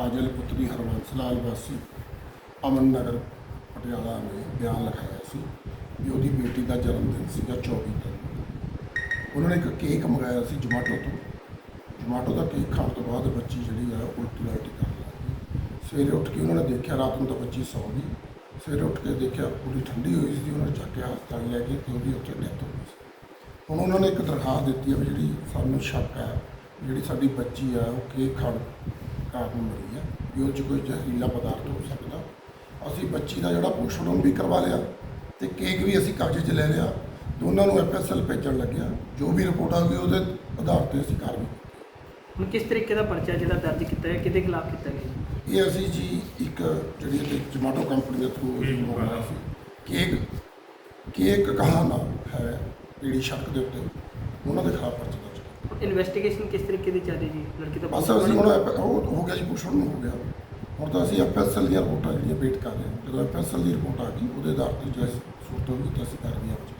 ਕਾਜਲ ਪੁੱਤਰੀ ਹਰਬੰਸ ਲਾਲ ਵਾਸੀ, ਅਮਨ ਨਗਰ, ਪਟਿਆਲਾ ਨੇ ਬਿਆਨ ਲਿਖਾਇਆ ਸੀ ਵੀ ਉਹਦੀ ਬੇਟੀ ਦਾ ਜਨਮ ਦਿਨ ਸੀਗਾ 24 ਤਰੀਕ। ਉਹਨਾਂ ਨੇ ਇੱਕ ਕੇਕ ਮੰਗਾਇਆ ਸੀ ਜਮਾਟੋ ਤੋਂ। ਜਮਾਟੋ ਦਾ ਕੇਕ ਖਾਣ ਤੋਂ ਬਾਅਦ ਬੱਚੀ ਜਿਹੜੀ ਆ ਉਲਟੀ ਉਲਟੀ ਕਰਨ ਲੱਗ ਸਵੇਰੇ ਉੱਠ ਕੇ ਉਹਨਾਂ ਨੇ ਦੇਖਿਆ ਰਾਤ ਨੂੰ ਤਾਂ ਬੱਚੀ ਸੌ ਗਈ ਸਵੇਰੇ ਉੱਠ ਕੇ ਦੇਖਿਆ ਪੂਰੀ ਠੰਡੀ ਹੋਈ ਸੀ, ਉਹਨਾਂ ਨੇ ਚੱਕ ਕੇ ਹਸਪਤਾਲ ਲੈ ਕੇ ਤੇ ਉਹਦੀ ਉੱਥੇ ਡੈਥ ਹੋ ਗਈ ਸੀ। ਹੁਣ ਉਹਨਾਂ ਨੇ ਇੱਕ ਦਰਖਾਸਤ ਦਿੱਤੀ ਹੈ ਵੀ ਜਿਹੜੀ ਸਾਨੂੰ ਸ਼ੱਕ ਹੈ ਜਿਹੜੀ ਸਾਡੀ ਬੱਚੀ ਆ, ਉਹ ਕੇਕ ਖਾਣ ਕਾਰਨ ਮਰੀ ਹੈ ਵੀ ਉਹ 'ਚ ਕੋਈ ਜ਼ਹਿਰੀਲਾ ਪਦਾਰਥ ਹੋ ਸਕਦਾ। ਅਸੀਂ ਬੱਚੀ ਦਾ ਜਿਹੜਾ ਪੋਸਟਮਾਰਟਮ ਵੀ ਕਰਵਾ ਲਿਆ ਤੇ ਕੇਕ ਵੀ ਅਸੀਂ ਕਬਜ਼ੇ 'ਚ ਲੈ ਲਿਆ। ਦੋਨਾਂ ਨੂੰ ਐਫਐਸਐਲ ਭੇਜਣ ਲੱਗਿਆ। ਜੋ ਵੀ ਰਿਪੋਰਟ ਆ ਗਈ ਉਹਦੇ ਆਧਾਰ ਤੇ ਅਸੀਂ ਕਾਰਵਾਈ ਹੁਣ ਕਿਸ ਤਰੀਕੇ ਦਾ ਪਰਚਾ ਜਿਹੜਾ ਦਰਜ ਕੀਤਾ ਹੈ ਕਿਹਦੇ ਖਿਲਾਫ ਕੀਤਾ ਗਿਆ? ਇਹ ਅਸੀਂ ਜੀ ਇੱਕ ਜਿਹੜੀ ਕਿ ਜਮਾਟੋ ਕੰਪਨੀ ਦੇ ਥਰੂ ਮੰਗਵਾਇਆ ਸੀ। ਕੇਕ ਕੇਕ ਕਹਾਣਾ ਹੈ ਜਿਹੜੀ ਸੜਕ ਦੇ ਉੱਤੇ। ਉਹਨਾਂ ਦੇ ਖਿਲਾਫ ਪਰਚਾ। ਇਨਵੈਸਟੀਗੇਸ਼ਨ ਕਿਸ ਤਰੀਕੇ ਦੀ ਚੱਲ ਰਹੀ ਜੀ? ਲੜਕੀ ਦਾ ਬਸ ਅਸੀਂ ਹੁਣ ਐਪ- ਉਹ ਹੋ ਗਿਆ ਜੀ ਪੁੱਛਣ ਨੂੰ ਹੋ ਗਿਆ। ਹੁਣ ਤਾਂ ਅਸੀਂ ਐਫਐਸਐਲ ਦੀਆਂ ਰਿਪੋਰਟਾਂ ਜਿਹੜੀਆਂ ਵੇਟ ਕਰ ਰਹੇ ਹਾਂ। ਜਦੋਂ ਐਫਐਸਐਲ ਦੀ ਰਿਪੋਰਟ ਆ ਗਈ, ਉਹਦੇ ਆਧਾਰ ਤੇ ਜੇ ਸੂਰਤ ਹੋਈ, ਤਾਂ ਅਸੀਂ ਕਰ ਕਾਰਵਾਈ ਆਵਾਂਗੇ